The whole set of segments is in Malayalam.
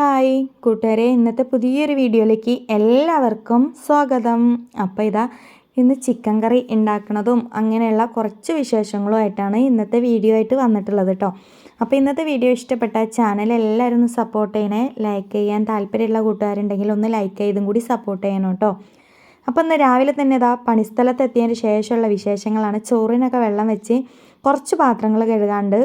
ഹായ്. കൂട്ടുകാരെ ഇന്നത്തെ പുതിയൊരു വീഡിയോയിലേക്ക് എല്ലാവർക്കും സ്വാഗതം. അപ്പോൾ ഇതാ ഇന്ന് ചിക്കൻ കറി ഉണ്ടാക്കുന്നതും അങ്ങനെയുള്ള കുറച്ച് വിശേഷങ്ങളുമായിട്ടാണ് ഇന്നത്തെ വീഡിയോ ആയിട്ട് വന്നിട്ടുള്ളത് കേട്ടോ അപ്പോൾ ഇന്നത്തെ വീഡിയോ ഇഷ്ടപ്പെട്ട ചാനൽ എല്ലാവരും ഒന്ന് സപ്പോർട്ട് ചെയ്യണേ. ലൈക്ക് ചെയ്യാൻ താല്പര്യമുള്ള കൂട്ടുകാരുണ്ടെങ്കിൽ ഒന്ന് ലൈക്ക് ചെയ്തും കൂടി സപ്പോർട്ട് ചെയ്യണം കേട്ടോ അപ്പോൾ ഇന്ന് രാവിലെ തന്നെ ഇതാ പണിസ്ഥലത്ത് എത്തിയതിന് ശേഷമുള്ള വിശേഷങ്ങളാണ്. ചോറിനൊക്കെ വെള്ളം വെച്ച് കുറച്ച് പാത്രങ്ങൾ കഴുകാണ്ട്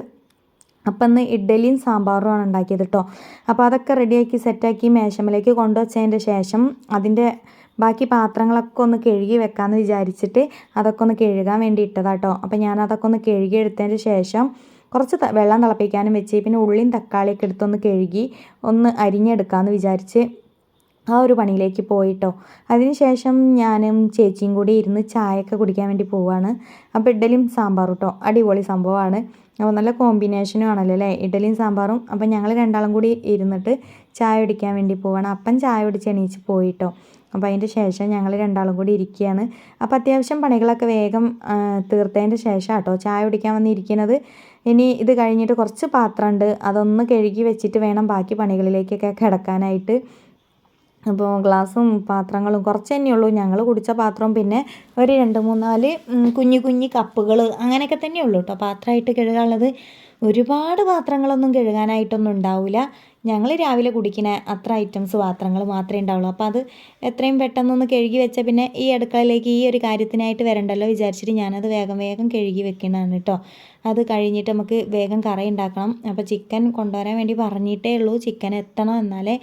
അപ്പം ഇന്ന് ഇഡ്ഡലിയും സാമ്പാറുമാണ് ഉണ്ടാക്കിയത് കേട്ടോ അപ്പോൾ അതൊക്കെ റെഡിയാക്കി സെറ്റാക്കി മേശമലേക്ക് കൊണ്ടുവച്ചതിന്റെ ശേഷം അതിന്റെ ബാക്കി പാത്രങ്ങളൊക്കെ ഒന്ന് കഴുകി വെക്കാമെന്ന് വിചാരിച്ചിട്ട് അതൊക്കെ ഒന്ന് കഴുകാൻ വേണ്ടി ഇട്ടതാട്ടോ അപ്പോൾ ഞാൻ അതൊക്കെ ഒന്ന് കഴുകി എടുത്തതിന് ശേഷം കുറച്ച് വെള്ളം തിളപ്പിക്കാനും വെച്ച് പിന്നെ ഉള്ളിയും തക്കാളിയൊക്കെ എടുത്തൊന്ന് കഴുകി ഒന്ന് അരിഞ്ഞെടുക്കാമെന്ന് വിചാരിച്ച് ആ ഒരു പണിയിലേക്ക് പോയിട്ടോ അതിനുശേഷം ഞാനും ചേച്ചിയും കൂടി ഇരുന്ന് ചായയൊക്കെ കുടിക്കാൻ വേണ്ടി പോവാണ്. അപ്പോൾ ഇഡ്ഡലിയും സാമ്പാറും കേട്ടോ അടിപൊളി സംഭവമാണ് അപ്പോൾ നല്ല കോമ്പിനേഷനും ആണല്ലോ അല്ലേ? ഇഡലിയും സാമ്പാറും. അപ്പോൾ ഞങ്ങൾ രണ്ടാളും കൂടി ഇരുന്നിട്ട് ചായ കുടിക്കാൻ വേണ്ടി പോവാണ്. അപ്പം ചായ കുടിച്ച് എണീച്ച് പോയിട്ടോ. അപ്പോൾ അതിന്റെ ശേഷം ഞങ്ങൾ രണ്ടാളും കൂടി ഇരിക്കുകയാണ്. അപ്പോൾ അത്യാവശ്യം പണികളൊക്കെ വേഗം തീർത്തതിന്റെ ശേഷം കേട്ടോ ചായ കുടിക്കാൻ വന്നിരിക്കുന്നത്. ഇനി ഇത് കഴിഞ്ഞിട്ട് കുറച്ച് പാത്രമുണ്ട്. അതൊന്ന് കഴുകി വെച്ചിട്ട് വേണം ബാക്കി പണികളിലേക്കൊക്കെ കിടക്കാനായിട്ട്. അപ്പോൾ ഗ്ലാസും പാത്രങ്ങളും കുറച്ച് തന്നെയുള്ളൂ. ഞങ്ങൾ കുടിച്ച പാത്രവും പിന്നെ ഒരു രണ്ട് മൂന്നാൽ കുഞ്ഞു കുഞ്ഞു കപ്പുകൾ അങ്ങനെയൊക്കെ തന്നെ ഉള്ളൂ കേട്ടോ പാത്രമായിട്ട് കഴുകാനുള്ളത് ഒരുപാട് പാത്രങ്ങളൊന്നും കഴുകാനായിട്ടൊന്നും ഉണ്ടാവില്ല ഞങ്ങൾ രാവിലെ കുടിക്കുന്ന അത്ര ഐറ്റംസ് പാത്രങ്ങൾ മാത്രമേ ഉണ്ടാവുള്ളൂ. അപ്പോൾ അത് എത്രയും പെട്ടെന്നൊന്ന് കഴുകി വെച്ചാൽ പിന്നെ ഈ അടുക്കളയിലേക്ക് ഈ ഒരു കാര്യത്തിനായിട്ട് വരണ്ടല്ലോ വിചാരിച്ചിട്ട് ഞാനത് വേഗം വേഗം കഴുകി വെക്കണതാണ് കേട്ടോ അത് കഴിഞ്ഞിട്ട് നമുക്ക് വേഗം കറി ഉണ്ടാക്കണം. അപ്പോൾ ചിക്കൻ കൊണ്ടുവരാൻ വേണ്ടി പറഞ്ഞിട്ടേ ഉള്ളൂ. ചിക്കൻ എത്തണം എന്നാലേ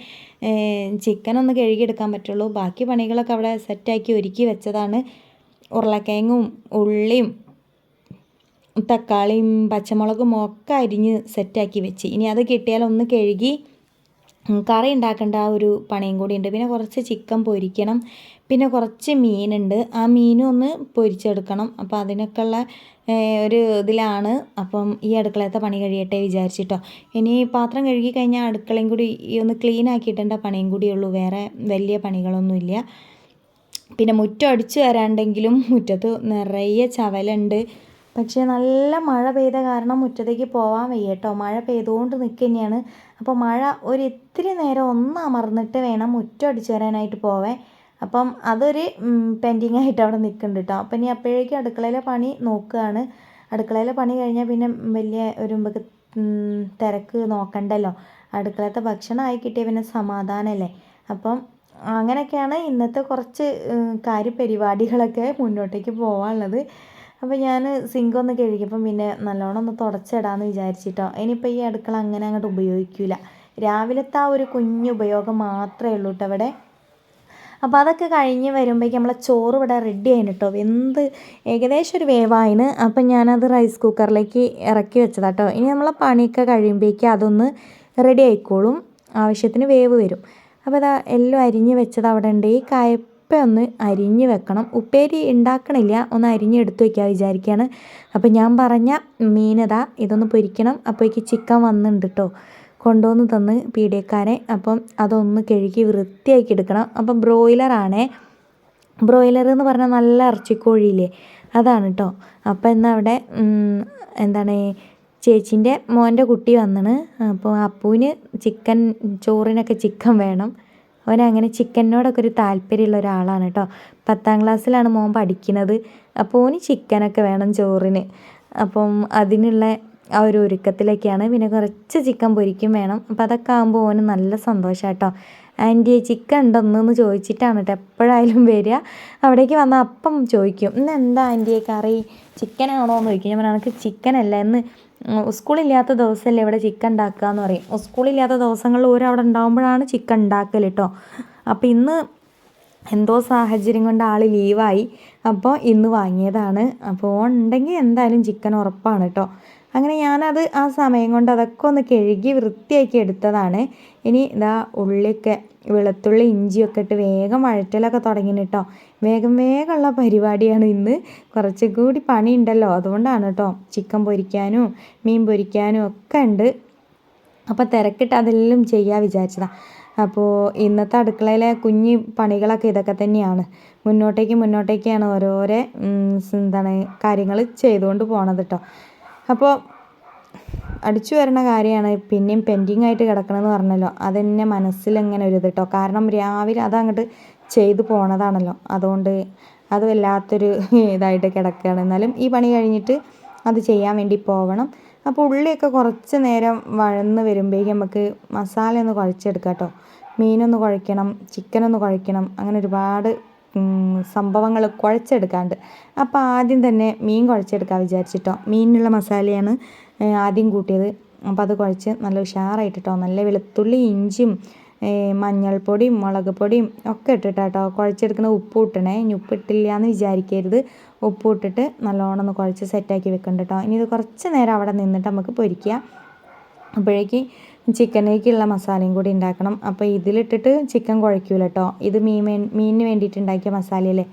ചിക്കൻ ഒന്ന് കഴുകിയെടുക്കാൻ പറ്റുള്ളൂ. ബാക്കി പണികളൊക്കെ അവിടെ സെറ്റാക്കി ഒരുക്കി വെച്ചതാണ്. ഉരുളക്കിഴങ്ങും ഉള്ളിയും തക്കാളിയും പച്ചമുളകും ഒക്കെ അരിഞ്ഞ് സെറ്റാക്കി വെച്ച്. ഇനി അത് കിട്ടിയാൽ ഒന്ന് കഴുകി കറി ഉണ്ടാക്കേണ്ട ആ ഒരു പണിയും കൂടി ഉണ്ട്. പിന്നെ കുറച്ച് ചിക്കൻ പൊരിക്കണം. പിന്നെ കുറച്ച് മീനുണ്ട്. ആ മീനും ഒന്ന് പൊരിച്ചെടുക്കണം. അപ്പോൾ അതിനൊക്കെ ഉള്ള ഒരു ഇതിലാണ്. അപ്പം ഈ അടുക്കളത്തെ പണി കഴിയട്ടെ വിചാരിച്ചിട്ടോ. ഇനി പാത്രം കഴുകി കഴിഞ്ഞാൽ അടുക്കളയും കൂടി ഒന്ന് ക്ലീൻ ആക്കിയിട്ടേണ്ട പണിയും കൂടിയുള്ളൂ വേറെ വലിയ പണികളൊന്നുമില്ല. പിന്നെ മുറ്റം അടിച്ചു വരാണ്ടെങ്കിലും മുറ്റത്ത് നിറയെ ചവലുണ്ട്. പക്ഷേ നല്ല മഴ പെയ്ത കാരണം മുറ്റത്തേക്ക് പോകാൻ വയ്യ കേട്ടോ മഴ പെയ്തുകൊണ്ട് നിൽക്കുന്നതാണ് അപ്പോൾ മഴ ഒരു ഇത്തിരി നേരം ഒന്ന് അമർന്നിട്ട് വേണം മുറ്റം അടിച്ചു വരാനായിട്ട് പോവേ അപ്പം അതൊരു പെൻഡിങ് ആയിട്ട് അവിടെ നിൽക്കുന്നുണ്ട് കേട്ടോ. അപ്പം ഇനി അപ്പോഴേക്കും അടുക്കളയിലെ പണി നോക്കുകയാണ്. അടുക്കളയിലെ പണി കഴിഞ്ഞാൽ പിന്നെ വലിയ ഒരു തിരക്ക് നോക്കണ്ടല്ലോ. അടുക്കളത്തെ ഭക്ഷണം ആയി കിട്ടിയ പിന്നെ സമാധാനമല്ലേ? അപ്പം അങ്ങനെയൊക്കെയാണ് ഇന്നത്തെ കുറച്ച് കാര്യപരിപാടികളൊക്കെ മുന്നോട്ടേക്ക് പോകാനുള്ളത് അപ്പോൾ ഞാൻ സിങ്ക് ഒന്ന് കഴുകിയപ്പം പിന്നെ നല്ലോണം ഒന്ന് തുടച്ചിടാമെന്ന് വിചാരിച്ചിട്ടോ. ഇനിയിപ്പോൾ ഈ അടുക്കള അങ്ങനെ അങ്ങോട്ട് ഉപയോഗിക്കില്ല രാവിലത്തെ ആ ഒരു കുഞ്ഞു ഉപയോഗം മാത്രമേ ഉള്ളൂ കേട്ടോ ഇവിടെ. അപ്പോൾ അതൊക്കെ കഴിഞ്ഞ് വരുമ്പോഴേക്കും നമ്മളെ ചോറ് ഇവിടെ റെഡി ആയിന് കേട്ടോ എന്ത് ഏകദേശം ഒരു വേവായിന്. അപ്പം ഞാനത് റൈസ് കുക്കറിലേക്ക് ഇറക്കി വെച്ചതാട്ടോ ഇനി നമ്മളെ പണിയൊക്കെ കഴിയുമ്പോഴേക്കും അതൊന്ന് റെഡി ആയിക്കോളും. ആവശ്യത്തിന് വേവ് വരും. അപ്പോൾ അതാ എല്ലാം അരിഞ്ഞ് വെച്ചത് അവിടെ ഉണ്ട്. ഈ കായപ്പ ഒന്ന് അരിഞ്ഞ് വെക്കണം. ഉപ്പേരി ഉണ്ടാക്കണില്ല ഒന്ന് അരിഞ്ഞ് എടുത്ത് വയ്ക്കാൻ വിചാരിക്കുകയാണ് അപ്പോൾ ഞാൻ പറഞ്ഞ മീനതാ ഇതൊന്ന് പൊരിക്കണം. അപ്പോഴേക്ക് ചിക്കൻ വന്നിട്ടുണ്ട് കേട്ടോ കൊണ്ടുവന്ന് തന്ന് പീഡിയക്കാരെ അപ്പം അതൊന്ന് കഴുകി വൃത്തിയാക്കി എടുക്കണം. അപ്പം ബ്രോയിലറാണേ. ബ്രോയിലർ എന്ന് പറഞ്ഞാൽ നല്ല ഇറച്ചിക്കോഴിയില്ലേ? അതാണ് കേട്ടോ അപ്പം അവിടെ എന്താണ് ചേച്ചീന്റെ മോന്റെ കുട്ടി വന്നിന് അപ്പോൾ അപ്പൂവിന് ചിക്കൻ ചോറിനൊക്കെ ചിക്കൻ വേണം. അവനങ്ങനെ ചിക്കനോടൊക്കെ ഒരു താല്പര്യമുള്ള ഒരാളാണ് കേട്ടോ. പത്താം ക്ലാസ്സിലാണ് മോൻ പഠിക്കുന്നത്. അപ്പോൾ ഓന് ചിക്കനൊക്കെ വേണം ചോറിന്. അപ്പം അതിനുള്ള ആ ഒരു ഒരുക്കത്തിലൊക്കെയാണ് പിന്നെ കുറച്ച് ചിക്കൻ പൊരിക്കും വേണം. അപ്പോൾ അതൊക്കെ ആകുമ്പോൾ ഓന് നല്ല സന്തോഷം കേട്ടോ. ആന്റി ചിക്കൻ ഉണ്ടെന്ന് ചോദിച്ചിട്ടാണ് കേട്ടോ എപ്പോഴായാലും വരിക. അവിടേക്ക് വന്നാൽ അപ്പം ചോദിക്കും. ഇന്ന് എന്താ ആന്റിയെ കറി? ചിക്കനാണോ? എന്ന് ചോദിക്കും. ഞാൻ എനിക്ക് ചിക്കനല്ല. എന്ന് സ്കൂളില്ലാത്ത ദിവസമല്ലേ ഇവിടെ ചിക്കൻ ഉണ്ടാക്കുക എന്ന് പറയും. സ്കൂളില്ലാത്ത ദിവസങ്ങളിൽ ഓരോ അവിടെ ഉണ്ടാകുമ്പോഴാണ് ചിക്കൻ ഉണ്ടാക്കൽ കേട്ടോ അപ്പോൾ ഇന്ന് എന്തോ സാഹചര്യം കൊണ്ട് ആൾ ലീവായി അപ്പോൾ ഇന്ന് വാങ്ങിയതാണ്. അപ്പോൾ ഉണ്ടെങ്കിൽ എന്തായാലും ചിക്കൻ ഉറപ്പാണ് കേട്ടോ അങ്ങനെ ഞാനത് ആ സമയം കൊണ്ട് അതൊക്കെ ഒന്ന് കഴുകി വൃത്തിയാക്കി എടുത്തതാണ്. ഇനി ഇതാ ഉള്ളിയൊക്കെ വെളുത്തുള്ളി ഇഞ്ചിയൊക്കെ ഇട്ട് വേഗം വഴറ്റലൊക്കെ തുടങ്ങി കേട്ടോ വേഗം വേഗമുള്ള പരിപാടിയാണ് ഇന്ന്. കുറച്ചും കൂടി പണിയുണ്ടല്ലോ. അതുകൊണ്ടാണ് കേട്ടോ ചിക്കൻ പൊരിക്കാനും മീൻ പൊരിക്കാനും ഒക്കെ ഉണ്ട്. അപ്പോൾ തിരക്കിട്ട് അതെല്ലാം ചെയ്യാൻ വിചാരിച്ചതാണ് അപ്പോൾ ഇന്നത്തെ അടുക്കളയിലെ കുഞ്ഞു പണികളൊക്കെ ഇതൊക്കെ തന്നെയാണ്. മുന്നോട്ടേക്ക് മുന്നോട്ടേക്കാണ് ഓരോരോ എന്താണ് കാര്യങ്ങൾ ചെയ്തുകൊണ്ട് പോണത് കേട്ടോ അപ്പോൾ അടിച്ചു വരുന്ന കാര്യമാണ് പിന്നെയും പെൻഡിങ് ആയിട്ട് കിടക്കണമെന്ന് പറഞ്ഞല്ലോ. അതെന്നെ മനസ്സിലിങ്ങനെ ഒരു ഇത് കാരണം രാവിലെ അതങ്ങോട്ട് ചെയ്തു പോണതാണല്ലോ. അതുകൊണ്ട് അത് വല്ലാത്തൊരു ഇതായിട്ട് കിടക്കുകയാണ് എന്നാലും ഈ പണി കഴിഞ്ഞിട്ട് അത് ചെയ്യാൻ വേണ്ടി പോകണം അപ്പോൾ ഉള്ളിയൊക്കെ കുറച്ച് നേരം വഴന്ന് വരുമ്പോഴേക്കും നമുക്ക് മസാല ഒന്ന് കുഴച്ചെടുക്കാം കേട്ടോ മീനൊന്ന് കുഴയ്ക്കണം ചിക്കനൊന്ന് കുഴയ്ക്കണം. അങ്ങനെ ഒരുപാട് സംഭവങ്ങൾ കുഴച്ചെടുക്കാണ്ട്. അപ്പോൾ ആദ്യം തന്നെ മീൻ കുഴച്ചെടുക്കാൻ വിചാരിച്ചിട്ടോ. മീനിനുള്ള മസാലയാണ് ആദ്യം കൂട്ടിയത്. അപ്പോൾ അത് കുഴച്ച് നല്ല ഉഷാറായിട്ടിട്ടോ. നല്ല വെളുത്തുള്ളി ഇഞ്ചിയും മഞ്ഞൾപ്പൊടിയും മുളക് പൊടിയും ഒക്കെ ഇട്ടിട്ടാട്ടോ കുഴച്ചെടുക്കുന്ന ഉപ്പ് ഇട്ടണേ ഇനി ഉപ്പ് ഇട്ടില്ല എന്ന് വിചാരിക്കരുത്. ഉപ്പ് ഇട്ടിട്ട് നല്ലോണം ഒന്ന് കുഴച്ച് സെറ്റാക്കി വെക്കണ്ട കേട്ടോ ഇനി ഇത് കുറച്ച് നേരം അവിടെ നിന്നിട്ട് നമുക്ക് പൊരിക്കുക അപ്പോഴേക്ക് ചിക്കനിലേക്കുള്ള മസാലയും കൂടി ഉണ്ടാക്കണം. അപ്പോൾ ഇതിലിട്ടിട്ട് ചിക്കൻ കുഴയ്ക്കൂല കേട്ടോ ഇത് മീൻ മീനിന് വേണ്ടിയിട്ട് ഉണ്ടാക്കിയ മസാലയല്ലേ?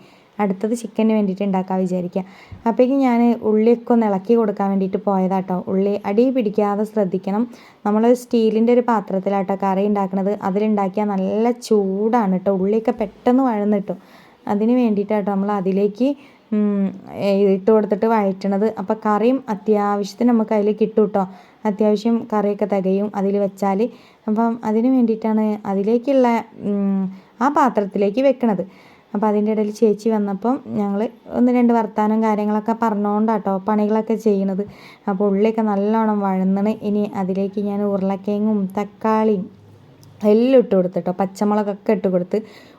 അടുത്തത് ചിക്കന് വേണ്ടിയിട്ട് ഉണ്ടാക്കാൻ വിചാരിക്കുക അപ്പോഴേക്കും ഞാൻ ഉള്ളിയൊക്കെ ഒന്ന് ഇളക്കി കൊടുക്കാൻ വേണ്ടിയിട്ട് പോയതാട്ടോ ഉള്ളി അടി പിടിക്കാതെ ശ്രദ്ധിക്കണം. നമ്മൾ സ്റ്റീലിന്റെ ഒരു പാത്രത്തിലാട്ടോ കറി ഉണ്ടാക്കുന്നത് അതിലുണ്ടാക്കിയാൽ നല്ല ചൂടാണ് കേട്ടോ ഉള്ളിയൊക്കെ പെട്ടെന്ന് വഴന്ന് കിട്ടും. അതിന് വേണ്ടിയിട്ടാട്ടോ നമ്മൾ അതിലേക്ക് ഇട്ട് കൊടുത്തിട്ട് വഴറ്റണത്. അപ്പോൾ കറിയും അത്യാവശ്യത്തിന് നമുക്ക് അതിൽ കിട്ടും കേട്ടോ അത്യാവശ്യം കറിയൊക്കെ തികയും അതിൽ വെച്ചാൽ. അപ്പം അതിന് വേണ്ടിയിട്ടാണ് അതിലേക്കുള്ള ആ പാത്രത്തിലേക്ക് വെക്കണത്. അപ്പം അതിന്റെ ഇടയിൽ ചേച്ചി വന്നപ്പം ഞങ്ങൾ ഒന്ന് രണ്ട് വർത്തമാനം കാര്യങ്ങളൊക്കെ പറഞ്ഞുകൊണ്ടാട്ടോ പണികളൊക്കെ ചെയ്യണത് അപ്പോൾ ഉള്ളിയൊക്കെ നല്ലോണം വഴന്നണ്. ഇനി അതിലേക്ക് ഞാൻ ഉരുളക്കിഴങ്ങും തക്കാളിയും എല്ലാം ഇട്ട് കൊടുത്ത് കേട്ടോ പച്ചമുളകൊക്കെ ഇട്ട് കൊടുത്ത്.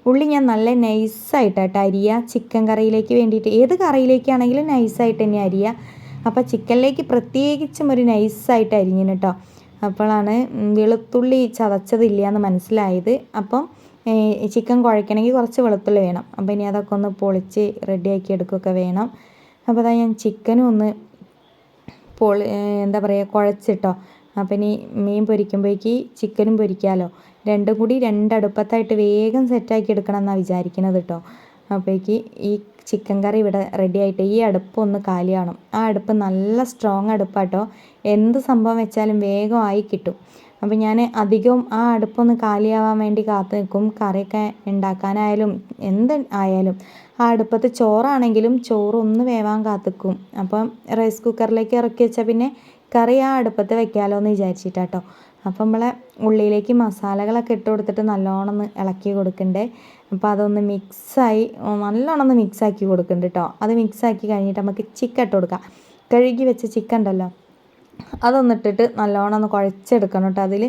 ഉള്ളി ഞാൻ നല്ല നൈസായിട്ടാട്ടോ അരിയ. ചിക്കൻ കറിയിലേക്ക് വേണ്ടിയിട്ട് ഏത് കറിയിലേക്കാണെങ്കിലും നൈസായിട്ട് തന്നെ അരിയ. അപ്പോൾ ചിക്കനിലേക്ക് പ്രത്യേകിച്ചും ഒരു നൈസായിട്ട് അരിഞ്ഞിന് കേട്ടോ അപ്പോഴാണ് വെളുത്തുള്ളി ചതച്ചതില്ല എന്ന് മനസ്സിലായത്. അപ്പം ചിക്കൻ കുഴക്കണമെങ്കിൽ കുറച്ച് വെളുത്തുള്ളി വേണം. അപ്പോൾ ഇനി അതൊക്കെ ഒന്ന് പൊളിച്ച് റെഡിയാക്കി എടുക്കുകയൊക്കെ വേണം. അപ്പോൾ അതാ ഞാൻ ചിക്കനും ഒന്ന് പൊളി എന്താ പറയുക കുഴച്ചിട്ടോ. അപ്പം ഇനി മീൻ പൊരിക്കുമ്പോഴേക്ക് ചിക്കനും പൊരിക്കാമല്ലോ രണ്ടും കൂടി രണ്ടടുപ്പത്തായിട്ട് വേഗം സെറ്റാക്കി എടുക്കണം എന്നാണ് വിചാരിക്കുന്നത് കേട്ടോ അപ്പോഴേക്ക് ഈ ചിക്കൻ കറി ഇവിടെ റെഡി ആയിട്ട് ഈ അടുപ്പ് ഒന്ന് ആ അടുപ്പ് നല്ല സ്ട്രോങ് അടുപ്പാട്ടോ. എന്ത് സംഭവം വെച്ചാലും വേഗമായി കിട്ടും. അപ്പോൾ ഞാൻ അധികവും ആ അടുപ്പൊന്ന് കാലിയാവാൻ വേണ്ടി കാത്തു നിൽക്കും കറിയൊക്കെ ഉണ്ടാക്കാനായാലും എന്ത് ആയാലും. ആ അടുപ്പത്ത് ചോറാണെങ്കിലും ചോറൊന്ന് വേവാൻ കാത്തിക്കും അപ്പം റൈസ് കുക്കറിലേക്ക് ഇറക്കി വെച്ചാൽ പിന്നെ കറി ആ അടുപ്പത്ത് വെക്കാമല്ലോ എന്ന് വിചാരിച്ചിട്ടാട്ടോ. അപ്പം നമ്മളെ ഉള്ളിയിലേക്ക് മസാലകളൊക്കെ ഇട്ട് കൊടുത്തിട്ട് നല്ലോണം ഒന്ന് ഇളക്കി കൊടുക്കണ്ടേ. അപ്പോൾ അതൊന്ന് മിക്സായി നല്ലോണം ഒന്ന് മിക്സാക്കി കൊടുക്കുന്നുണ്ട് കേട്ടോ അത് മിക്സാക്കി കഴിഞ്ഞിട്ട് നമുക്ക് ചിക്കൻ ഇട്ട് കൊടുക്കാം. കഴുകി വെച്ച ചിക്കൻ ഉണ്ടല്ലോ അതൊന്നിട്ടിട്ട് നല്ലോണം ഒന്ന് കുഴച്ചെടുക്കണം കേട്ടോ അതിൽ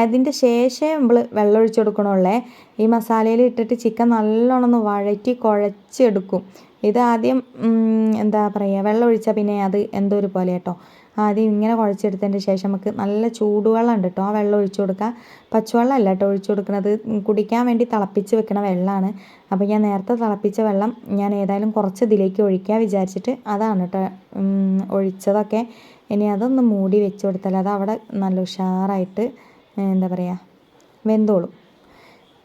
അതിന്റെ ശേഷം നമ്മൾ വെള്ളം ഒഴിച്ച് കൊടുക്കണുള്ളേ. ഈ മസാലയിൽ ഇട്ടിട്ട് ചിക്കൻ നല്ലോണം ഒന്ന് വഴറ്റി കുഴച്ചെടുക്കും. ഇത് ആദ്യം എന്താ പറയുക വെള്ളം ഒഴിച്ചാൽ പിന്നെ അത് എന്തോ ഒരു പോലെ കേട്ടോ ആദ്യം ഇങ്ങനെ കുഴച്ചെടുത്തതിന്റെ ശേഷം നമുക്ക് നല്ല ചൂടുവെള്ളം ഉണ്ട് കേട്ടോ. ആ വെള്ളം ഒഴിച്ചു കൊടുക്കുക. പച്ചവെള്ളം അല്ല കേട്ടോ ഒഴിച്ചു കൊടുക്കുന്നത്. കുടിക്കാൻ വേണ്ടി തിളപ്പിച്ച് വെക്കണ വെള്ളമാണ്. അപ്പോൾ ഞാൻ നേരത്തെ തിളപ്പിച്ച വെള്ളം ഞാൻ ഏതായാലും കുറച്ച് ഇതിലേക്ക് ഒഴിക്കുക വിചാരിച്ചിട്ട് അതാണ് കേട്ടോ ഒഴിച്ചതൊക്കെ. ഇനി അതൊന്ന് മൂടി വെച്ച് കൊടുത്താൽ അത് അവിടെ നല്ല ഉഷാറായിട്ട് എന്താ പറയുക വെന്തോളും.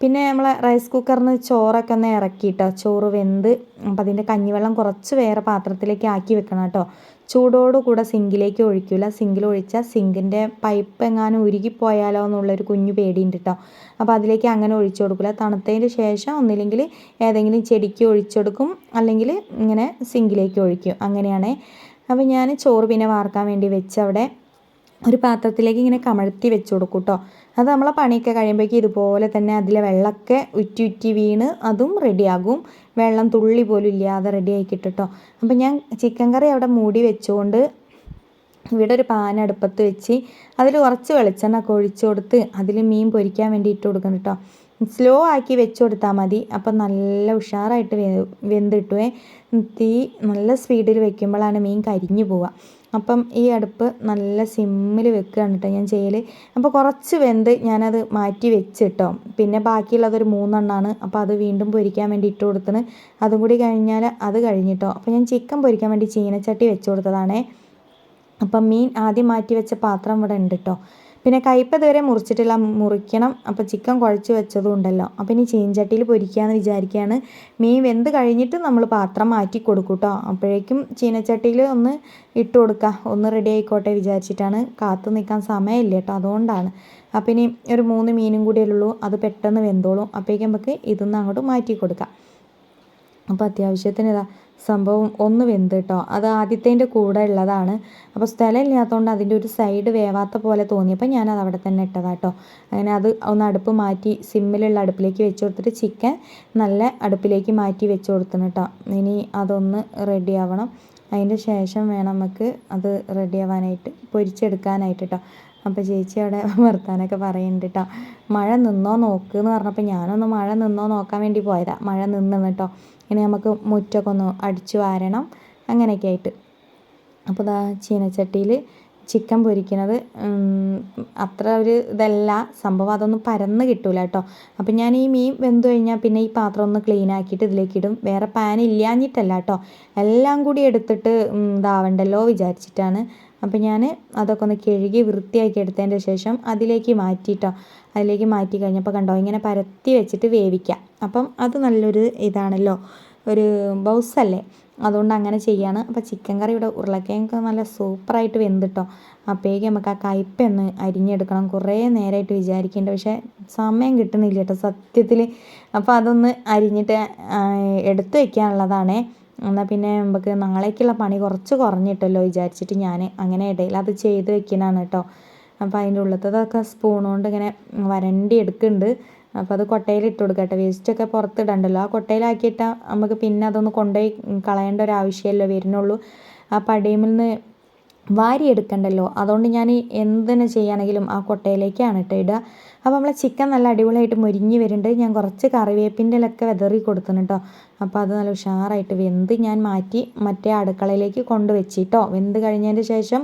പിന്നെ നമ്മൾ റൈസ് കുക്കറിൽ നിന്ന് ചോറൊക്കെ ഒന്ന് ഇറക്കിയിട്ടോ ചോറ് വെന്ത് അപ്പം അതിന്റെ കഞ്ഞിവെള്ളം കുറച്ച് വേറെ പാത്രത്തിലേക്ക് ആക്കി വെക്കണം കേട്ടോ. ചൂടോടുകൂടെ സിങ്കിലേക്ക് ഒഴിക്കില്ല സിങ്കിൽ ഒഴിച്ചാൽ സിങ്കിന്റെ പൈപ്പ് എങ്ങാനും ഉരുകിപ്പോയാലോ എന്നുള്ളൊരു കുഞ്ഞു പേടിയുണ്ട് കേട്ടോ അപ്പോൾ അതിലേക്ക് അങ്ങനെ ഒഴിച്ചു കൊടുക്കില്ല തണുത്തതിന് ശേഷം ഒന്നില്ലെങ്കിൽ ഏതെങ്കിലും ചെടിക്ക് ഒഴിച്ചെടുക്കും അല്ലെങ്കിൽ ഇങ്ങനെ സിങ്കിലേക്ക് ഒഴിക്കും. അങ്ങനെയാണ്. അപ്പോൾ ഞാൻ ചോറ് പിന്നെ വാർക്കാൻ വേണ്ടി വെച്ച് അവിടെ ഒരു പാത്രത്തിലേക്ക് ഇങ്ങനെ കമഴ്ത്തി വെച്ച് കൊടുക്കും കേട്ടോ അത് നമ്മളെ പണിയൊക്കെ കഴിയുമ്പോഴേക്കും ഇതുപോലെ തന്നെ അതിലെ വെള്ളമൊക്കെ ഉറ്റി ഉറ്റി വീണ് അതും റെഡിയാകും. വെള്ളം തുള്ളി പോലും ഇല്ലാതെ റെഡി ആയി കേട്ടോ അപ്പം ഞാൻ ചിക്കൻ കറി അവിടെ മൂടി വെച്ചുകൊണ്ട് ഇവിടെ ഒരു പാൻ അടുപ്പത്ത് വെച്ച് അതിൽ കുറച്ച് വെളിച്ചെണ്ണ ഒക്കെ ഒഴിച്ചു കൊടുത്ത് അതിൽ മീൻ പൊരിക്കാൻ വേണ്ടി ഇട്ട് കൊടുക്കണം കേട്ടോ സ്ലോ ആക്കി വെച്ച് കൊടുത്താൽ മതി. അപ്പം നല്ല ഉഷാറായിട്ട് വെന്തിട്ടുവേ തീ നല്ല സ്പീഡിൽ വെക്കുമ്പോഴാണ് മീൻ കരിഞ്ഞു പോവുക. അപ്പം ഈ അടുപ്പ് നല്ല സിമ്മിൽ വെക്കുകയാണ് കേട്ടോ ഞാൻ ചെയ്യൽ അപ്പോൾ കുറച്ച് വെന്ത് ഞാനത് മാറ്റി വെച്ചിട്ടോ. പിന്നെ ബാക്കിയുള്ളതൊരു മൂന്നെണ്ണമാണ് അപ്പോൾ അത് വീണ്ടും പൊരിക്കാൻ വേണ്ടി ഇട്ട് കൊടുത്തിന് അതും കൂടി കഴിഞ്ഞാൽ അത് കഴിഞ്ഞിട്ടോ. അപ്പോൾ ഞാൻ ചിക്കൻ പൊരിക്കാൻ വേണ്ടി ചീനച്ചട്ടി വെച്ച് കൊടുത്തതാണേ. അപ്പം മീൻ ആദ്യം മാറ്റി വെച്ച പാത്രം ഇവിടെ ഉണ്ട് കേട്ടോ പിന്നെ കയ്പ ഇതുവരെ മുറിച്ചിട്ടില്ല. മുറിക്കണം. അപ്പോൾ ചിക്കൻ കുഴച്ച് വെച്ചതും ഉണ്ടല്ലോ അപ്പോൾ ഇനി ചീനച്ചട്ടിയിൽ പൊരിക്കാമെന്ന് വിചാരിക്കുകയാണ് മീൻ വെന്ത് കഴിഞ്ഞിട്ട് നമ്മൾ പാത്രം മാറ്റി കൊടുക്കും കേട്ടോ അപ്പോഴേക്കും ചീനച്ചട്ടിയിൽ ഒന്ന് ഇട്ട് കൊടുക്കുക ഒന്ന് റെഡി ആയിക്കോട്ടെ വിചാരിച്ചിട്ടാണ്. കാത്തു നിൽക്കാൻ സമയമില്ല കേട്ടോ അതുകൊണ്ടാണ്. അപ്പോൾ ഇനി ഒരു മൂന്ന് മീനും കൂടിയേ ഉള്ളൂ. അത് പെട്ടെന്ന് വെന്തോളും. അപ്പോഴേക്കും നമുക്ക് ഇതൊന്ന് അങ്ങോട്ട് മാറ്റി കൊടുക്കാം. അപ്പോൾ അത്യാവശ്യത്തിന് ഇതാ സംഭവം ഒന്ന് വെന്ത് കേട്ടോ അത് ആദ്യത്തേന്റെ കൂടെ ഉള്ളതാണ്. അപ്പോൾ സ്ഥലം ഇല്ലാത്തതുകൊണ്ട് അതിന്റെ ഒരു സൈഡ് വേവാത്ത പോലെ തോന്നിയപ്പോൾ ഞാനത് അവിടെ തന്നെ ഇട്ടതാട്ടോ അങ്ങനെ അത് ഒന്ന് അടുപ്പ് മാറ്റി സിമ്മിലുള്ള അടുപ്പിലേക്ക് വെച്ച് കൊടുത്തിട്ട് ചിക്കൻ നല്ല അടുപ്പിലേക്ക് മാറ്റി വെച്ച് കൊടുത്തണം കേട്ടോ ഇനി അതൊന്ന് റെഡി ആവണം. അതിന്റെ ശേഷം വേണം നമുക്ക് അത് റെഡി ആവാനായിട്ട് പൊരിച്ചെടുക്കാനായിട്ട് കേട്ടോ അപ്പോൾ ചേച്ചി അവിടെ വർത്താനൊക്കെ പറയുന്നുണ്ട് കേട്ടോ മഴ നിന്നോ നോക്ക് എന്ന് പറഞ്ഞപ്പോൾ ഞാനൊന്ന് മഴ നിന്നോ നോക്കാൻ വേണ്ടി പോയതാണ് മഴ നിന്ന് കേട്ടോ ഇനി നമുക്ക് മുറ്റൊക്കെ ഒന്ന് അടിച്ചു വാരണം. അങ്ങനെയൊക്കെ ആയിട്ട്. അപ്പോൾ ഇതാ ചീനച്ചട്ടിയിൽ ചിക്കൻ പൊരിക്കുന്നത് അത്ര ഒരു ഇതല്ല. സംഭവം അതൊന്നും പരന്ന് കിട്ടൂല കേട്ടോ അപ്പം ഞാൻ ഈ മീൻ വെന്തു കഴിഞ്ഞാൽ പിന്നെ ഈ പാത്രം ഒന്ന് ക്ലീൻ ആക്കിയിട്ട് ഇതിലേക്ക് ഇടും. വേറെ പാൻ ഇല്ലാഞ്ഞിട്ടല്ല കേട്ടോ എല്ലാം കൂടി എടുത്തിട്ട് ഇതാവണ്ടല്ലോ വിചാരിച്ചിട്ടാണ്. അപ്പം ഞാൻ അതൊക്കെ ഒന്ന് കഴുകി വൃത്തിയാക്കി എടുത്തതിന്റെ ശേഷം അതിലേക്ക് മാറ്റിയിട്ടോ അതിലേക്ക് മാറ്റി കഴിഞ്ഞപ്പോൾ കണ്ടോ ഇങ്ങനെ പരത്തി വെച്ചിട്ട് വേവിക്കാം. അപ്പം അത് നല്ലൊരു ഇതാണല്ലോ ഒരു ബൗസല്ലേ അതുകൊണ്ട് അങ്ങനെ ചെയ്യാണ്. അപ്പോൾ ചിക്കൻ കറി ഇവിടെ ഉരുളക്കിഴങ്ങ് നല്ല സൂപ്പറായിട്ട് വെന്തിട്ടോ. അപ്പോഴേക്കും നമുക്ക് ആ കയ്പ്പൊന്ന് അരിഞ്ഞെടുക്കണം. കുറേ നേരമായിട്ട് വിചാരിക്കുന്നുണ്ട് പക്ഷേ സമയം കിട്ടുന്നില്ല കേട്ടോ സത്യത്തിൽ അപ്പോൾ അതൊന്ന് അരിഞ്ഞിട്ട് എടുത്തു വയ്ക്കാനുള്ളതാണേ എന്നാൽ പിന്നെ നമുക്ക് നാളേക്കുള്ള പണി കുറച്ച് കുറഞ്ഞിട്ടല്ലോ വിചാരിച്ചിട്ട് ഞാൻ അങ്ങനെ ഇടയിൽ അത് ചെയ്ത് വെക്കുന്നതാണ് കേട്ടോ. അപ്പോൾ അതിന്റെ ഉള്ളത്തതൊക്കെ സ്പൂൺ കൊണ്ട് ഇങ്ങനെ വരണ്ടി എടുക്കുന്നുണ്ട്. അപ്പോൾ അത് കൊട്ടയിൽ ഇട്ട് കൊടുക്കട്ടെ വേസ്റ്റൊക്കെ പുറത്തിടണ്ടല്ലോ. ആ കൊട്ടയിലാക്കിയിട്ടാൽ നമുക്ക് പിന്നെ അതൊന്ന് കൊണ്ടുപോയി കളയേണ്ട ഒരു ആവശ്യമല്ലോ വരുന്നുള്ളൂ. ആ പടിയമിൽ നിന്ന് വാരി എടുക്കണ്ടല്ലോ അതുകൊണ്ട് ഞാൻ എന്തിനു ചെയ്യുകയാണെങ്കിലും ആ കൊട്ടയിലേക്കാണ് കേട്ടോ ഇടുക. അപ്പോൾ നമ്മളെ ചിക്കൻ നല്ല അടിപൊളിയായിട്ട് മുരിഞ്ഞ് വരുന്നുണ്ട്. ഞാൻ കുറച്ച് കറിവേപ്പിന്റെ ഇലൊക്കെ വിതറി കൊടുക്കുന്നു കേട്ടോ അപ്പോൾ അത് നല്ല ഉഷാറായിട്ട് വെന്ത് ഞാൻ മാറ്റി മറ്റേ അടുക്കളയിലേക്ക് കൊണ്ട് വെച്ചിട്ടോ വെന്ത് കഴിഞ്ഞതിന് ശേഷം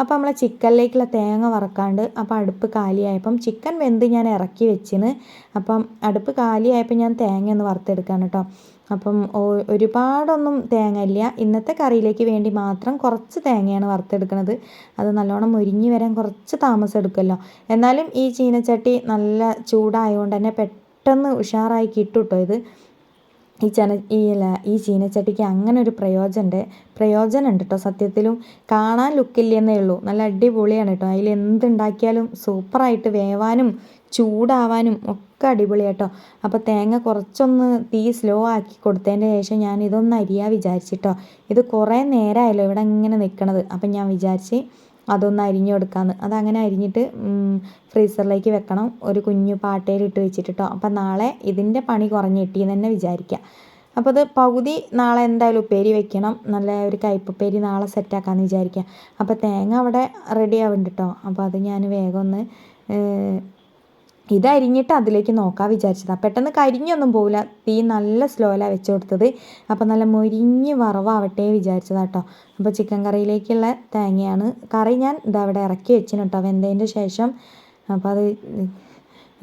അപ്പോൾ നമ്മളെ ചിക്കനിലേക്കുള്ള തേങ്ങ വറക്കാണ്ട് അപ്പോൾ അടുപ്പ് കാലിയായപ്പം ചിക്കൻ വെന്ത് ഞാൻ ഇറക്കി വെച്ചിന്. അപ്പം അടുപ്പ് കാലിയായപ്പോൾ ഞാൻ തേങ്ങ ഒന്ന് വറുത്തെടുക്കാണ് കേട്ടോ അപ്പം ഒരുപാടൊന്നും തേങ്ങ ഇല്ല ഇന്നത്തെ കറിയിലേക്ക് വേണ്ടി മാത്രം കുറച്ച് തേങ്ങയാണ് വറുത്തെടുക്കുന്നത് അത് നല്ലോണം മുരിഞ്ഞ് വരാൻ കുറച്ച് താമസം എടുക്കുമല്ലോ എന്നാലും ഈ ചീനച്ചട്ടി നല്ല ചൂടായതുകൊണ്ട് തന്നെ പെട്ടെന്ന് ഉഷാറായി കിട്ടുട്ടോ കേട്ടോ ഇത്. ഈ ചന ഈ അല്ല ഈ ചീനച്ചട്ടിക്ക് അങ്ങനെ ഒരു പ്രയോജനമുണ്ട് പ്രയോജനമുണ്ട് കേട്ടോ സത്യത്തിലും. കാണാൻ ലുക്കില്ലെന്നേ ഉള്ളൂ. നല്ല അടിപൊളിയാണ് കേട്ടോ അതിൽ എന്തുണ്ടാക്കിയാലും സൂപ്പറായിട്ട് വേവാനും ചൂടാവാനും ഒക്കെ അടിപൊളിയാട്ടോ അപ്പോൾ തേങ്ങ കുറച്ചൊന്ന് തീ സ്ലോ ആക്കി കൊടുത്തതിന്റെ ശേഷം ഞാൻ ഇതൊന്ന് അരിയാ വിചാരിച്ചിട്ടോ. ഇത് കുറേ നേരമായല്ലോ ഇവിടെ ഇങ്ങനെ നിൽക്കണത് അപ്പം ഞാൻ വിചാരിച്ച് അതൊന്ന് അരിഞ്ഞു കൊടുക്കാമെന്ന് അതങ്ങനെ അരിഞ്ഞിട്ട് ഫ്രീസറിലേക്ക് വെക്കണം. ഒരു കുഞ്ഞു പാട്ടയിലിട്ട് വെച്ചിട്ട് അപ്പം നാളെ ഇതിന്റെ പണി കുറഞ്ഞ് കിട്ടിയെന്ന് തന്നെ വിചാരിക്കുക അപ്പോൾ അത് പകുതി നാളെ എന്തായാലും ഉപ്പേരി വെക്കണം. നല്ല ഒരു കയ്പ്പുപ്പേരി നാളെ സെറ്റാക്കാമെന്ന് വിചാരിക്കുക അപ്പോൾ തേങ്ങ അവിടെ റെഡി ആവുന്നുണ്ട് കേട്ടോ അപ്പോൾ അത് ഞാൻ വേഗം ഒന്ന് ഇതരിഞ്ഞിട്ട് അതിലേക്ക് നോക്കാൻ വിചാരിച്ചതാണ് പെട്ടെന്ന് കരിഞ്ഞൊന്നും പോവില്ല. തീ നല്ല സ്ലോയിലാണ് വെച്ച് കൊടുത്തത് അപ്പോൾ നല്ല മുരിഞ്ഞ് വറവാവട്ടെ വിചാരിച്ചതാണ് കേട്ടോ അപ്പോൾ ചിക്കൻ കറിയിലേക്കുള്ള തേങ്ങയാണ്. കറി ഞാൻ ഇതവിടെ ഇറക്കി വെച്ചിന് കേട്ടോ വെന്തതിന്റെ ശേഷം അപ്പോൾ അത്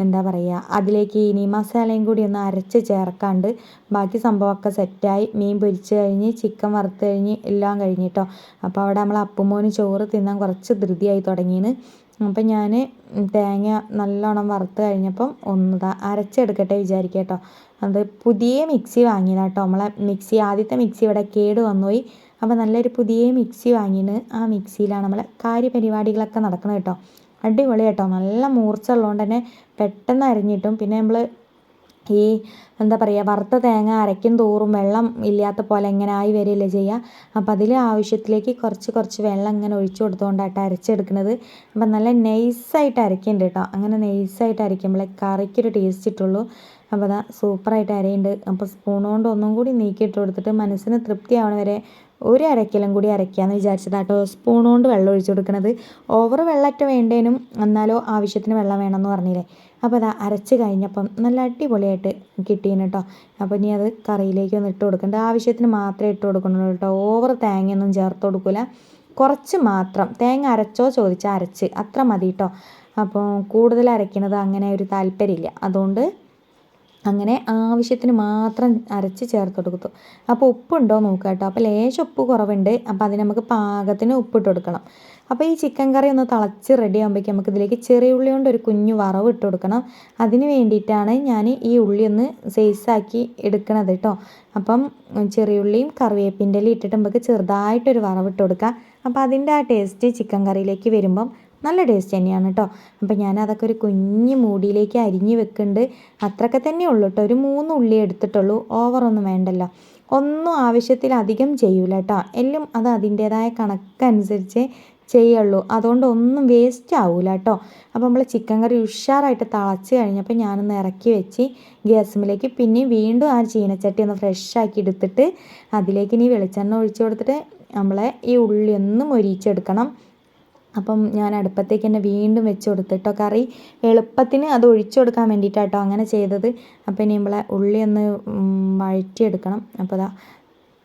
എന്താ പറയുക അതിലേക്ക് ഇനി മസാലയും കൂടി ഒന്ന് അരച്ച് ചേർക്കാണ്ട് ബാക്കി സംഭവമൊക്കെ സെറ്റായി. മീൻ പൊരിച്ച് കഴിഞ്ഞ് ചിക്കൻ വറുത്ത് കഴിഞ്ഞ് എല്ലാം കഴിഞ്ഞിട്ടോ അപ്പോൾ അവിടെ നമ്മൾ അപ്പുമോന് ചോറ് തിന്നാൻ കുറച്ച് ധൃതിയായി തുടങ്ങിയെന്ന് അപ്പം ഞാൻ തേങ്ങ നല്ലോണം വറുത്ത് കഴിഞ്ഞപ്പം ഒന്ന് അരച്ചെടുക്കട്ടെ വിചാരിക്കുക കേട്ടോ. അത് പുതിയ മിക്സി വാങ്ങിയതാണ് കേട്ടോ. നമ്മളെ മിക്സി ആദ്യത്തെ മിക്സി ഇവിടെ കേട് വന്നുപോയി. അപ്പോൾ നല്ലൊരു പുതിയ മിക്സി വാങ്ങിന് ആ മിക്സിയിലാണ് നമ്മളെ കാര്യപരിപാടികളൊക്കെ നടക്കുന്നത് കേട്ടോ. അടിപൊളി കേട്ടോ. നല്ല മൂർച്ച ഉള്ളതുകൊണ്ട് തന്നെ പെട്ടെന്ന് അരിഞ്ഞിട്ടും പിന്നെ നമ്മൾ ഈ എന്താ പറയുക വറുത്ത തേങ്ങ അരയ്ക്കും തോറും വെള്ളം ഇല്ലാത്ത പോലെ ഇങ്ങനെ ആയി വരികയല്ലേ ചെയ്യുക അപ്പം അതിൽ ആവശ്യത്തിലേക്ക് കുറച്ച് കുറച്ച് വെള്ളം ഇങ്ങനെ ഒഴിച്ചു കൊടുത്തുകൊണ്ടായിട്ട് അരച്ചെടുക്കുന്നത് അപ്പം നല്ല നൈസായിട്ട് അരയ്ക്കുന്നുണ്ട് കേട്ടോ. അങ്ങനെ നൈസായിട്ട് അരയ്ക്കുമ്പോഴേ കറിക്കൊരു ടേസ്റ്റ് ഇട്ടുള്ളൂ അപ്പോൾ അതാ സൂപ്പറായിട്ട് അരയുണ്ട്. അപ്പോൾ സ്പൂൺ കൊണ്ട് ഒന്നും കൂടി നീക്കിയിട്ട് കൊടുത്തിട്ട് മനസ്സിന് തൃപ്തിയാവണവരെ ആവണ വരെ ഒരു അരക്കിലും കൂടി അരയ്ക്കാമെന്ന് വിചാരിച്ചതാട്ടോ സ്പൂൺ കൊണ്ട് വെള്ളം ഒഴിച്ചു കൊടുക്കുന്നത് ഓവർ വെള്ളമൊക്കെ വേണ്ടേനും എന്നാലോ ആവശ്യത്തിന് വെള്ളം വേണമെന്ന് പറഞ്ഞില്ലേ. അപ്പോൾ അത് അരച്ച് കഴിഞ്ഞപ്പം നല്ല അടിപൊളിയായിട്ട് കിട്ടീന് കേട്ടോ അപ്പോൾ ഇനി അത് കറിയിലേക്ക് ഒന്ന് ഇട്ട് കൊടുക്കേണ്ട ആവശ്യത്തിന് മാത്രമേ ഇട്ട് കൊടുക്കുന്നുള്ളൂ കേട്ടോ ഓവർ തേങ്ങയൊന്നും ചേർത്ത് കൊടുക്കില്ല കുറച്ച് മാത്രം. തേങ്ങ അരച്ചോ ചോദിച്ചാൽ അരച്ച്. അത്ര മതി കേട്ടോ അപ്പോൾ കൂടുതൽ അരയ്ക്കുന്നത് അങ്ങനെ ഒരു താല്പര്യമില്ല. അതുകൊണ്ട് അങ്ങനെ ആവശ്യത്തിന് മാത്രം അരച്ച് ചേർത്ത് കൊടുത്തു. അപ്പോൾ ഉപ്പുണ്ടോ നോക്കുക കേട്ടോ. അപ്പോൾ ലേശം ഉപ്പ് കുറവുണ്ട്. അപ്പോൾ അതിന് നമുക്ക് പാകത്തിന് ഉപ്പിട്ട് കൊടുക്കണം. അപ്പോൾ ഈ ചിക്കൻ കറി ഒന്ന് തിളച്ച് റെഡി ആകുമ്പോഴേക്കും നമുക്ക് ഇതിലേക്ക് ചെറിയ ഉള്ളി കൊണ്ട് ഒരു കുഞ്ഞു വറവ് ഇട്ട് കൊടുക്കണം. അതിന് വേണ്ടിയിട്ടാണ് ഞാൻ ഈ ഉള്ളി ഒന്ന് സൈസാക്കി എടുക്കണത് കേട്ടോ അപ്പം ചെറിയ ഉള്ളിയും കറിവേപ്പിന്റെ ഇട്ടിട്ട് നമുക്ക് ചെറുതായിട്ടൊരു വറവ് ഇട്ട് കൊടുക്കുക അപ്പോൾ അതിന്റെ ആ ടേസ്റ്റ് ചിക്കൻ കറിയിലേക്ക് വരുമ്പം നല്ല ടേസ്റ്റ് തന്നെയാണ് കേട്ടോ അപ്പോൾ ഞാൻ അതൊക്കെ ഒരു കുഞ്ഞ് മൂടിയിലേക്ക് അരിഞ്ഞ് വെക്കുന്നുണ്ട് അത്രയൊക്കെ തന്നെ ഉള്ളൂ കേട്ടോ ഒരു മൂന്ന് ഉള്ളി എടുത്തിട്ടുള്ളൂ. ഓവറൊന്നും വേണ്ടല്ലോ. ഒന്നും ആവശ്യത്തിലധികം ചെയ്യൂല കേട്ടോ എല്ലാം അത് അതിന്റേതായ കണക്കനുസരിച്ച് ചെയ്യുള്ളൂ. അതുകൊണ്ട് ഒന്നും വേസ്റ്റ് ആവില്ല കേട്ടോ അപ്പോൾ നമ്മൾ ചിക്കൻ കറി ഉഷാറായിട്ട് തിളച്ച് കഴിഞ്ഞപ്പോൾ ഞാനൊന്ന് ഇറക്കി വെച്ച് ഗ്യാസിലേക്ക് പിന്നെ വീണ്ടും ആ ചീനച്ചട്ടി ഒന്ന് ഫ്രഷ് ആക്കി എടുത്തിട്ട് അതിലേക്ക് ഇനി വെളിച്ചെണ്ണ ഒഴിച്ചു കൊടുത്തിട്ട് നമ്മളെ ഈ ഉള്ളി ഒന്ന് മൊരിച്ചെടുക്കണം അപ്പം ഞാൻ അടുപ്പത്തേക്ക് തന്നെ വീണ്ടും വെച്ച് കൊടുത്തിട്ടോ കറി എളുപ്പത്തിന് അത് ഒഴിച്ചു കൊടുക്കാൻ വേണ്ടിയിട്ടാട്ടോ അങ്ങനെ ചെയ്തത്. അപ്പം ഇനി നമ്മളെ ഉള്ളി ഒന്ന് വഴറ്റിയെടുക്കണം. അപ്പോൾ അതാ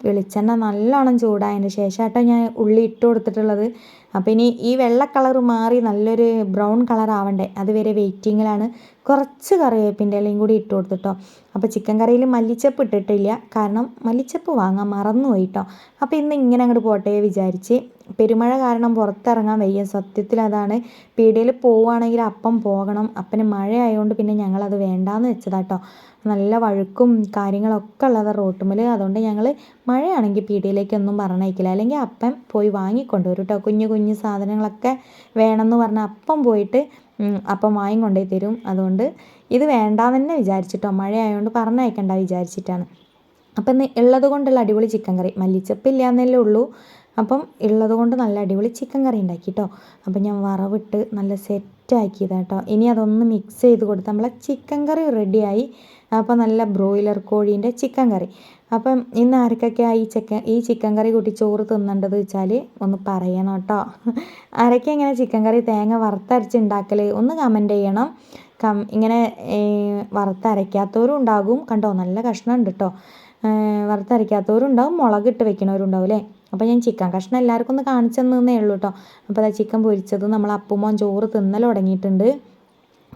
വെളിച്ചെണ്ണ നല്ലോണം ചൂടായതിന് ശേഷമാട്ടോ ഞാൻ ഉള്ളി ഇട്ട് കൊടുത്തിട്ടുള്ളത്. അപ്പോൾ ഇനി ഈ വെള്ള കളർ മാറി നല്ലൊരു ബ്രൗൺ കളർ ആവണ്ടേ അതുവരെ വെയിറ്റിങ്ങിലാണ്. കുറച്ച് കറിവേപ്പിന്റെ ഇലയും കൂടി ഇട്ട് കൊടുത്തിട്ടോ. അപ്പോൾ ചിക്കൻ കറിയിൽ മല്ലിച്ചപ്പ് ഇട്ടിട്ടില്ല. കാരണം മല്ലിച്ചപ്പ് വാങ്ങാൻ മറന്നു പോയിട്ടോ അപ്പോൾ ഇന്ന് ഇങ്ങനെ അങ്ങോട്ട് പോട്ടെ വിചാരിച്ച് പെരുമഴ കാരണം പുറത്തിറങ്ങാൻ വയ്യ. സത്യത്തിൽ അതാണ്. പീടിയിൽ പോവുകയാണെങ്കിൽ അപ്പം പോകണം. അപ്പന് മഴ ആയതുകൊണ്ട് പിന്നെ ഞങ്ങളത് വേണ്ടാന്ന് വെച്ചതാട്ടോ നല്ല വഴുക്കും കാര്യങ്ങളൊക്കെ ഉള്ളത് റോട്ടുമ്മൽ അതുകൊണ്ട് ഞങ്ങൾ മഴയാണെങ്കിൽ പീടിയയിലേക്കൊന്നും പറഞ്ഞയക്കില്ല. അല്ലെങ്കിൽ അപ്പം പോയി വാങ്ങിക്കൊണ്ടുവരും കേട്ടോ കുഞ്ഞു കുഞ്ഞു സാധനങ്ങളൊക്കെ വേണമെന്ന് പറഞ്ഞാൽ അപ്പം പോയിട്ട് അപ്പം വാങ്ങിക്കൊണ്ടേ തരും. അതുകൊണ്ട് ഇത് വേണ്ടാന്ന് തന്നെ വിചാരിച്ചിട്ടോ. മഴ ആയതുകൊണ്ട് പറഞ്ഞയക്കണ്ട വിചാരിച്ചിട്ടാണ്. അപ്പം ഇന്ന് ഉള്ളത് കൊണ്ടുള്ള അടിപൊളി ചിക്കൻ കറി. മല്ലിച്ചപ്പില്ല എന്നല്ലേ ഉള്ളൂ. അപ്പം ഉള്ളത് കൊണ്ട് നല്ല അടിപൊളി ചിക്കൻ കറി ഉണ്ടാക്കി കേട്ടോ അപ്പം ഞാൻ വറവിട്ട് നല്ല സെറ്റാക്കിയതാണ് കേട്ടോ ഇനി അതൊന്ന് മിക്സ് ചെയ്ത് കൊടുത്ത് നമ്മളെ ചിക്കൻ കറി റെഡിയായി അപ്പം നല്ല ബ്രോയിലർ കോഴീന്റെ ചിക്കൻ കറി. അപ്പം ഇന്ന് ആർക്കൊക്കെയാണ് ഈ ചിക്കൻ ഈ ചിക്കൻ കറി കൂട്ടി ചോറ് തിന്നേണ്ടത് വെച്ചാൽ ഒന്ന് പറയണം കേട്ടോ. ആരൊക്കെ ഇങ്ങനെ ചിക്കൻ കറി തേങ്ങ വറുത്തരച്ച് ഉണ്ടാക്കൽ ഒന്ന് കമന്റ് ചെയ്യണം. കം ഇങ്ങനെ വറുത്തരയ്ക്കാത്തവരും ഉണ്ടാകും. കണ്ടോ നല്ല കഷ്ണം ഉണ്ട് കേട്ടോ വറുത്തരയ്ക്കാത്തവരും ഉണ്ടാവും മുളകിട്ട് വെക്കണവരും ഉണ്ടാവും അല്ലേ? അപ്പോൾ ഞാൻ ചിക്കൻ കഷ്ണം എല്ലാവർക്കും ഒന്ന് കാണിച്ചു തന്നേ ഉള്ളൂ കേട്ടോ. അപ്പോൾ അതാ ചിക്കൻ പൊരിച്ചത് നമ്മൾ അപ്പുമോൻ ചോറ് തിന്നൽ തുടങ്ങിയിട്ടുണ്ട്.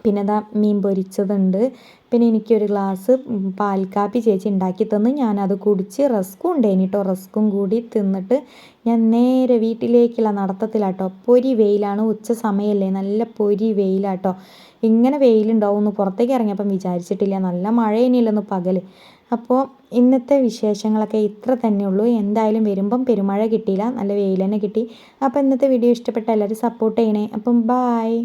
പിന്നെ അതാ മീൻ പൊരിച്ചതുണ്ട്. പിന്നെ എനിക്കൊരു ഗ്ലാസ് പാൽ കാപ്പി ചേച്ചി ഉണ്ടാക്കി തന്ന്. ഞാനത് കുടിച്ച് റസ്ക്കും ഉണ്ടായിന് കേട്ടോ റസ്ക്കും കൂടി തിന്നിട്ട് ഞാൻ നേരെ വീട്ടിലേക്കുള്ള നടത്തത്തിലാട്ടോ. പൊരി വെയിലാണ്. ഉച്ച സമയമല്ലേ നല്ല പൊരി വെയിലാട്ടോ. ഇങ്ങനെ വെയിലുണ്ടാവും എന്ന് പുറത്തേക്ക് ഇറങ്ങിയപ്പം വിചാരിച്ചിട്ടില്ല. നല്ല മഴ ഇനിയില്ലെന്ന് പകൽ അപ്പോൾ ഇന്നത്തെ വിശേഷങ്ങളൊക്കെ ഇത്ര തന്നെയുള്ളൂ എന്തായാലും വരുമ്പം പെരുമഴ കിട്ടിയില്ല. നല്ല വെയിൽ തന്നെ കിട്ടി. അപ്പോൾ ഇന്നത്തെ വീഡിയോ ഇഷ്ടപ്പെട്ട എല്ലാവരും സപ്പോർട്ട് ചെയ്യണേ. അപ്പം ബായ്